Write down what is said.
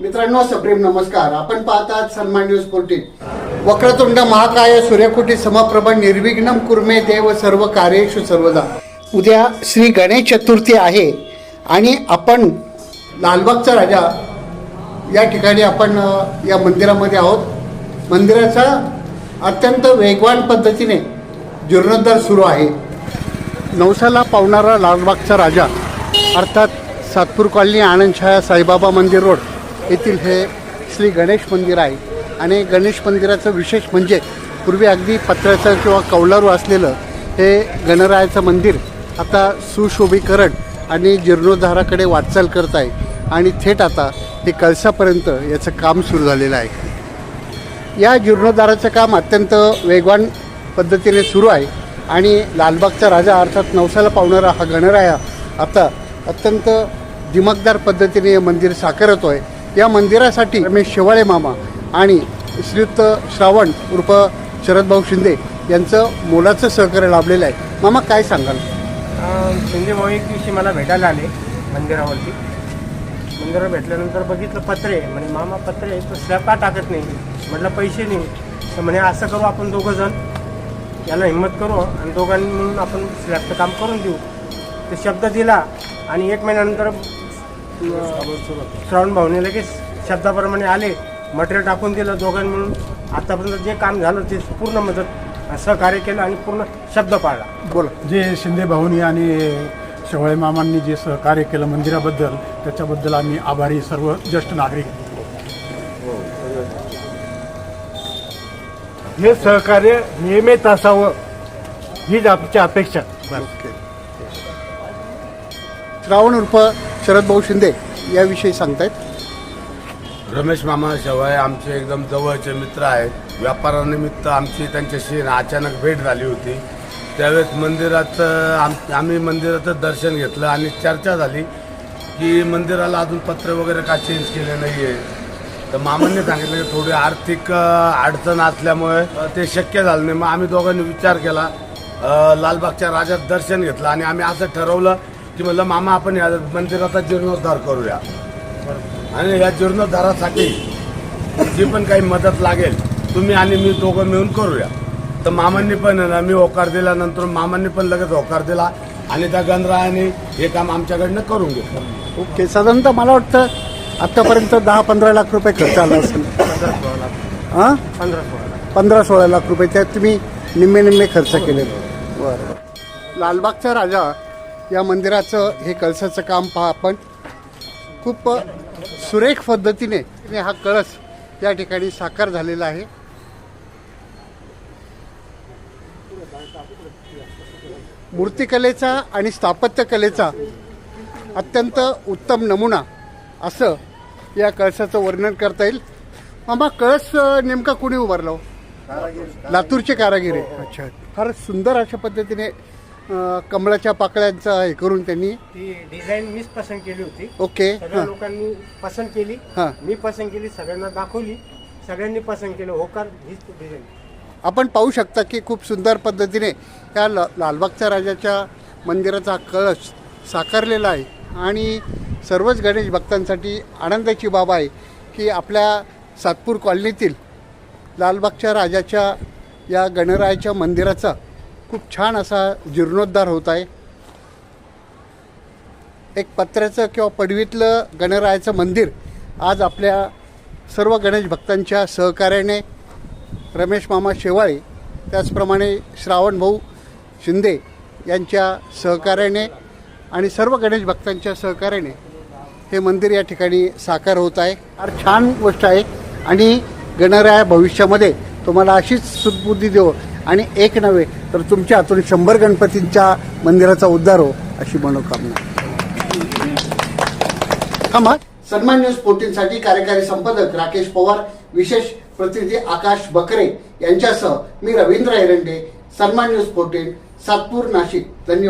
मित्रांनो सप्रेम नमस्कार. आपण पाहतात सन्मान न्यूज फोर्टीन वक्रतुंड महाकाय सूर्यकोटी समप्रभ निर्विघ्नम कुर्मे देव सर्व कार्येषु सर्वदा. उद्या श्री गणेश चतुर्थी आहे आणि आपण लालबागचा राजा या ठिकाणी आपण या मंदिरामध्ये आहोत. मंदिराचा अत्यंत वेगवान पद्धतीने जीर्णोद्धार सुरू आहे. नवसाला पावणारा लालबागचा राजा अर्थात सातपूर कॉलनी आनंदछाया साईबाबा मंदिर रोड येथील हे श्री गणेश मंदिर आहे. आणि गणेश मंदिराचं विशेष म्हणजे पूर्वी अगदी पत्र्याचं किंवा कौलारू असलेलं हे गणरायाचं मंदिर आता सुशोभीकरण आणि जीर्णोद्धाराकडे वाटचाल करत आहे. आणि थेट आता हे कळसापर्यंत याचं काम सुरू झालेलं आहे. या जीर्णोद्धाराचं काम अत्यंत वेगवान पद्धतीने सुरू आहे. आणि लालबागचा राजा अर्थात नवसाला पावणारा हा गणराया आता अत्यंत दिमकदार पद्धतीने हे मंदिर साकारतो आहे या मंदिरासाठी रमेश शेवाळे मामा आणि श्रीयुक्त श्रावण उर्फ शरदभाऊ शिंदे यांचं मोलाचं सहकार्य लाभलेलं आहे. मामा काय सांगाल? शिंदे भाऊ एक दिवशी मला भेटायला आले मंदिरावरती. मंदिरावर भेटल्यानंतर बघितलं पत्रे म्हणे मामा पत्रे तो स्लॅब का टाकत नाही. म्हटलं पैसे नाही. तर म्हणे असं करू आपण दोघं जण. याला हिंमत करू आणि दोघांनी मिळून आपण स्लॅबचं काम करून देऊ. ते शब्द दिला आणि एक महिन्यानंतर श्रावण भाऊने लगेच शब्दाप्रमाणे आले मटेरियल टाकून दिलं दोघांनी मिळून. आतापर्यंत जे काम झालं ते पूर्ण मदत सहकार्य केलं आणि पूर्ण शब्द पाळला. बोला. जे शिंदे भाऊनी आणि शेवाळे मामांनी जे सहकार्य केलं मंदिराबद्दल त्याच्याबद्दल आम्ही आभारी सर्व ज्येष्ठ नागरिक. हे सहकार्य नियमित असावं हीच आमची अपेक्षा. रावण उर्फ शरदभाऊ शिंदे याविषयी सांगतायत. रमेश मामा शेवाय आमचे एकदम जवळचे मित्र आहेत. व्यापारानिमित्त आमची त्यांच्याशी अचानक भेट झाली होती. त्यावेळेस मंदिरात आम आम्ही मंदिराचं दर्शन घेतलं आणि चर्चा झाली की मंदिराला अजून पत्र वगैरे का चेंज केले नाही आहे तर मामांनी सांगितलं की थोडी आर्थिक अडचण असल्यामुळे ते शक्य झालं नाही. मग आम्ही दोघांनी विचार केला. लालबागच्या राजात दर्शन घेतलं आणि आम्ही असं ठरवलं की म्हणलं मामा आपण या मंदिराचा जीर्णोद्धार करूया. आणि या जीर्णोद्धारासाठी जी पण काही मदत लागेल तुम्ही आणि मी दोघं मिळून करूया. तर मामांनी पण आहे ना मी होकार दिल्यानंतर मामांनी पण लगेच होकार दिला आणि त्या गणरायाने हे काम आमच्याकडनं करून घेतलं. ओके साधारणतः मला वाटतं आत्तापर्यंत दहा पंधरा लाख रुपये खर्च आला असेल. हां? पंधरा सोळा पंधरा सोळा लाख रुपये त्यात तुम्ही निम्मे निम्मे खर्च केले. बरं. लालबागचा राजा या मंदिराचं हे कळसाचं काम पहा आपण. खूप सुरेख पद्धतीने हा कळस या ठिकाणी साकार झालेला आहे. मूर्तिकलेचा आणि स्थापत्यकलेचा अत्यंत उत्तम नमुना असं या कळसाचं वर्णन करता येईल. मामा कळस नेमका कुणी उभारला हो? लातूरचे कारागीर अच्छा फार सुंदर अशा पद्धतीने कमळाच्या पाकळ्यांचा हे करून त्यांनी ती डिझाईन मीच पसंत केली होती. ओके सगळ्या हां. लोकांनी पसंत केली. हां. मी पसंत केली सगळ्यांना दाखवली. सगळ्यांनी पसंत केलं. होकार हीच डिझाईन. आपण पाहू शकता की खूप सुंदर पद्धतीने या ल लालबागच्या राजाच्या मंदिराचा कळस साकारलेला आहे. आणि सर्वच गणेश भक्तांसाठी आनंदाची बाब आहे की आपल्या सातपूर कॉलनीतील लालबागच्या राजाच्या या गणरायाच्या मंदिराचा खूप छान असा जीर्णोद्धार होत आहे. एक पत्र्याचं किंवा पडवीतलं गणरायाचं मंदिर आज आपल्या सर्व गणेश भक्तांच्या सहकार्याने रमेश मामा शेवाळे त्याचप्रमाणे श्रावण भाऊ शिंदे यांच्या सहकार्याने आणि सर्व गणेश भक्तांच्या सहकार्याने हे मंदिर या ठिकाणी साकार होत आहे. फार छान गोष्ट आहे आणि गणराया भविष्यामध्ये तुम्हाला अशीच सुदबुद्धी देव. आणि एक नव्हे तर तुमच्या हातून शंभर गणपतींच्या मंदिराचा उद्धार हो अशी मनोकामना. थांबा सन्मान न्यूज फोर्टीनसाठी कार्यकारी संपादक राकेश पवार विशेष प्रतिनिधी आकाश बकरे यांच्यासह मी रवींद्र एरंडे सन्मान न्यूज फोर्टीन सातपूर नाशिक. धन्यवाद.